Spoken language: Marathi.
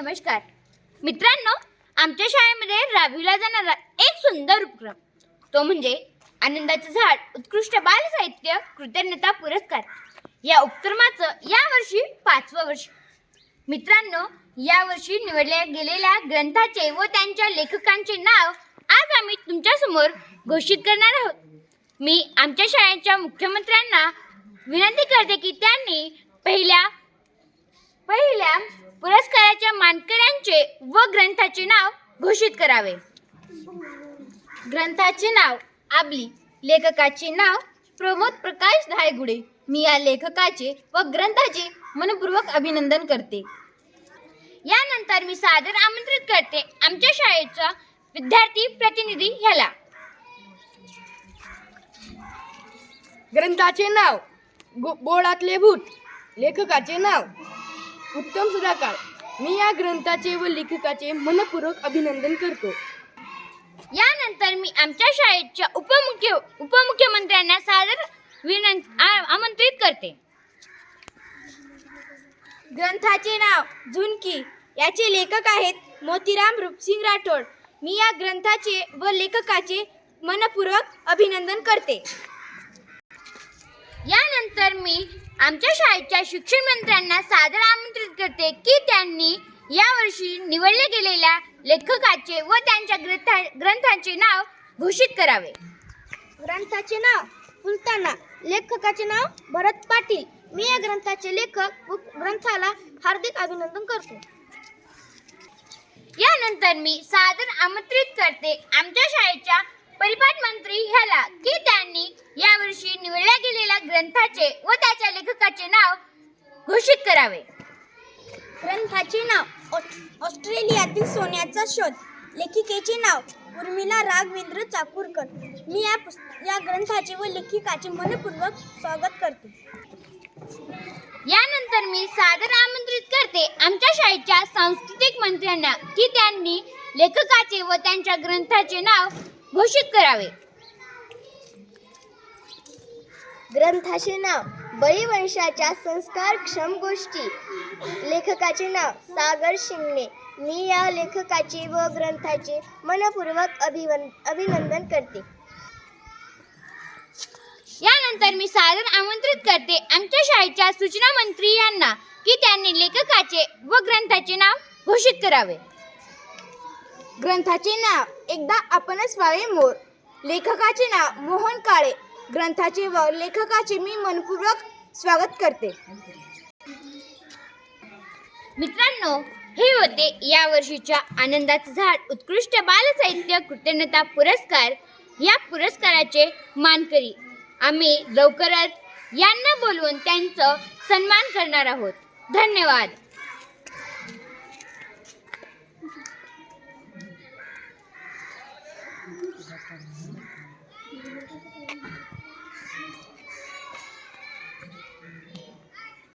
नमस्कार. मित्रांनो आमच्या शाळेमध्ये राबविला जाणारा एक सुंदर उपक्रम. तो म्हणजे आनंदाचं झाड उत्कृष्ट बाल साहित्य कृतज्ञता पुरस्कार. या उपक्रमाचं यावर्षी पाचवं वर्ष. मित्रांनो यावर्षी निवडल्या गेलेल्या ग्रंथाचे व त्यांच्या लेखकांचे नाव आज आम्ही तुमच्यासमोर घोषित करणार आहोत. मी आमच्या शाळेच्या मुख्यमंत्र्यांना विनंती करते की त्यांनी पहिल्या पहिल्या पुरस्काराच्या मानकऱ्यांचे व ग्रंथाचे नाव घोषित करावे. ग्रंथाचे नाव आबली लेखकाचे नाव प्रमोद प्रकाश धायगुडे. मी या लेखकाचे व ग्रंथाचे मनपूर्वक अभिनंदन करते. यानंतर मी सादर आमंत्रित करते आमच्या शाळेचा विद्यार्थी प्रतिनिधी ह्याला. ग्रंथाचे नाव गो बोळातले भूत लेखकाचे नाव उत्तम सुधाकर. मी या ग्रंथाचे व लेखकाचे मनपूर्वक अभिनंदन करतो. यानंतर मी आमच्या शाळेच्या उपमुख्य उपमुख्यमंत्र्यांना सादर आ- आमंत्रित करते. ग्रंथाचे नाव झुणकी याचे लेखक आहेत मोतीराम रूपसिंग राठोड. मी या ग्रंथाचे व लेखकाचे मनपूर्वक अभिनंदन करते. यानंतर मी आमच्या शाळेच्या शिक्षण मंत्र्यांना सादर आमंत्रित करते की त्यांनी यावर्षी निवडले गेलेल्या लेखकाचे व त्यांच्या ग्रंथा ग्रंथांचे नाव घोषित करावे. ग्रंथाचे नाव फुलताना लेखकाचे नाव भरत पाटील. मी या ग्रंथाचे लेखक व ग्रंथाला हार्दिक अभिनंदन करतो. यानंतर मी सादर आमंत्रित करते आमच्या शाळेच्या परिपाठ मंत्री ह्याला की त्यांनी यावर्षी निवडल्या गेलेल्या ग्रंथाचे व त्याच्या लेखकाचे नाव घोषित करावे. ग्रंथाचे नाव ऑ- ऑस्ट्रेलियातील सोन्याचा शोध. लेखिकेचे नाव उर्मिला राघवेंद्र चाकूरकर. मी या पुस या ग्रंथाचे व लेखिकाचे मनपूर्वक स्वागत करते. यानंतर मी सादर आमंत्रित करते आमच्या शाळेच्या सांस्कृतिक मंत्र्यांना की त्यांनी लेखकाचे व त्यांच्या ग्रंथाचे नाव घोषित करावे. ग्रंथाचे नाव बळीवंशाच्या संस्कारक्षम गोष्टी. लेखकाचे नाव सागर शिंगणे. मी या लेखकाचे व ग्रंथाचे मनपूर्वक अभिवन अभिनंदन करते. यानंतर मी सादर आमंत्रित करते. आमच्या शाळेच्या सूचना मंत्री यांना की त्यांनी लेखकाचे व ग्रंथाचे नाव घोषित करावे. ग्रंथाचे नाव एकदा आपणच व्हावे मोर. लेखकाचे नाव मोहन काळे. ग्रंथाचे व लेखकाचे मी मनपूर्वक स्वागत करते. मित्रांनो हे होते या वर्षीच्या आनंदाचं झाड उत्कृष्ट बालसाहित्य कृतज्ञता पुरस्कार. या पुरस्काराचे मानकरी आम्ही लवकरच यांना बोलवून त्यांचं सन्मान करणार आहोत. धन्यवाद.